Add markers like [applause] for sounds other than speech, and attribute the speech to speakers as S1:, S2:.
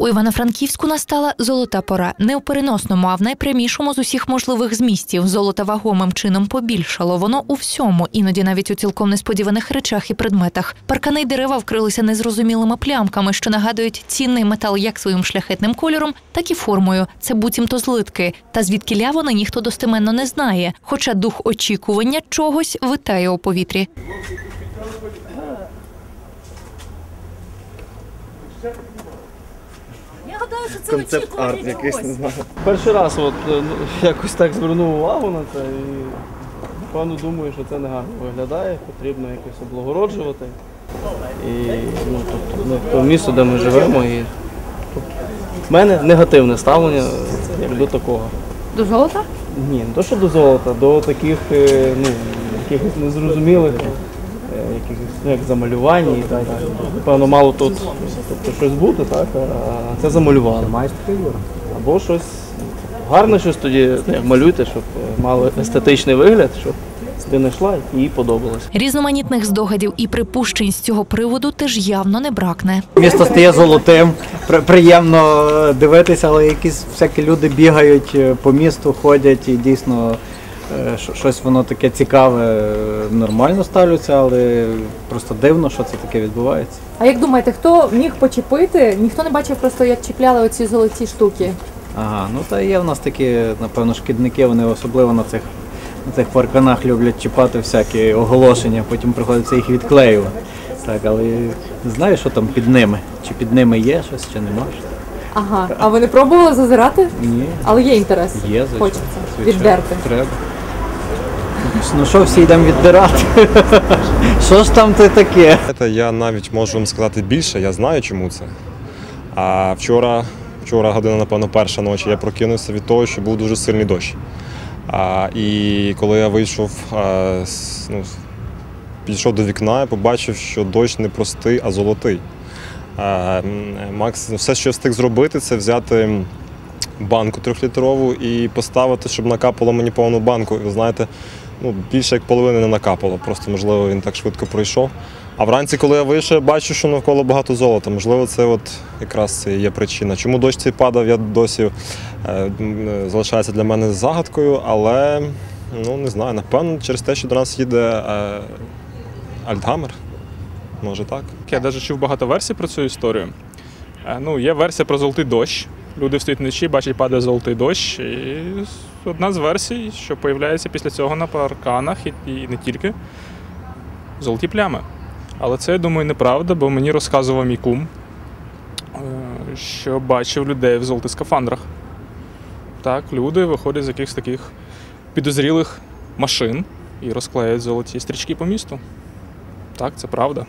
S1: У Івано-Франківську настала золота пора. Не у переносному, а в найпрямішому з усіх можливих змістів. Золота вагомим чином побільшало. Воно у всьому, іноді навіть у цілком несподіваних речах і предметах. Паркани й дерева вкрилися незрозумілими плямками, що нагадують цінний метал як своїм шляхетним кольором, так і формою. Це буцімто злитки. Та звідки ля вони ніхто достеменно не знає. Хоча дух очікування чогось витає у повітрі.
S2: Я гадаю, що це
S3: Концепт
S2: очікування
S3: арт якийсь, не знаю. Перший раз от, е, ну, [laughs] якось так звернув увагу на це і напевно думаю, що це не гарно виглядає, потрібно якось облагороджувати. І ну, тобто, ну, то місто, де ми живемо, і в мене негативне ставлення як до такого.
S1: До золота?
S3: Ні, не то, що до золота, до таких е, ну, якихось незрозумілих, якихось, ну, як замалювань і так далі. Напевно, мало тут тобто, щось бути, так, а це замалювали. Або щось гарне щось тоді ну, малюйте, щоб е, мало естетичний вигляд, щоб людина йшла і їй подобалося.
S1: Різноманітних здогадів і припущень з цього приводу теж явно не бракне.
S4: Місто стає золотим, при- приємно е, дивитися, але якісь всякі люди бігають е, по місту, ходять і дійсно е, щось воно таке цікаве, е, нормально ставляться, але просто дивно, що це таке відбувається.
S5: А як думаєте, хто міг почепити? Ніхто не бачив просто, як чіпляли оці золоті штуки.
S4: Ага, ну та є в нас такі, напевно, шкідники, вони особливо на цих, на цих парканах люблять чіпати всякі оголошення, потім приходиться їх відклеювати. Так, але знаю, що там під ними. Чи під ними є щось, чи нема.
S5: Ага. А ви не пробували зазирати?
S4: Ні.
S5: Але є інтерес.
S4: Є, звичайно.
S5: Хочеться
S4: звичайно.
S5: віддерти.
S4: Треба. Ну що, всі йдемо віддирати? [laughs] Що ж там ти таке?
S6: Я навіть можу вам сказати більше, я знаю, чому це. А вчора, вчора година, напевно, перша ночі, я прокинувся від того, що був дуже сильний дощ. А, і коли я вийшов, а, ну, підійшов до вікна, я побачив, що дощ не простий, а золотий. А, Макс, ну, все, що я встиг зробити, це взяти банку трьохлітрову і поставити, щоб накапало мені повну банку. І ви знаєте, ну, більше як половини не накапало. Просто, можливо, він так швидко пройшов. А вранці, коли я вийшов, я бачу, що навколо багато золота. Можливо, це от якраз це є причина. Чому дощ цей падав, я досі е, залишається для мене загадкою, але ну не знаю, напевно, через те, що до нас їде е, Альтгамер. Може так.
S7: Я навіть чув багато версій про цю історію. Е, Ну, є версія про золотий дощ. Люди встають вночі, бачать, падає золотий дощ. І одна з версій, що появляється після цього на парканах і, і не тільки золоті плями. Але це, я думаю, неправда, бо мені розказував мій кум, е, що бачив людей в золотих скафандрах. Так, люди виходять з якихось таких підозрілих машин і розклеюють золоті стрічки по місту. Так, це правда.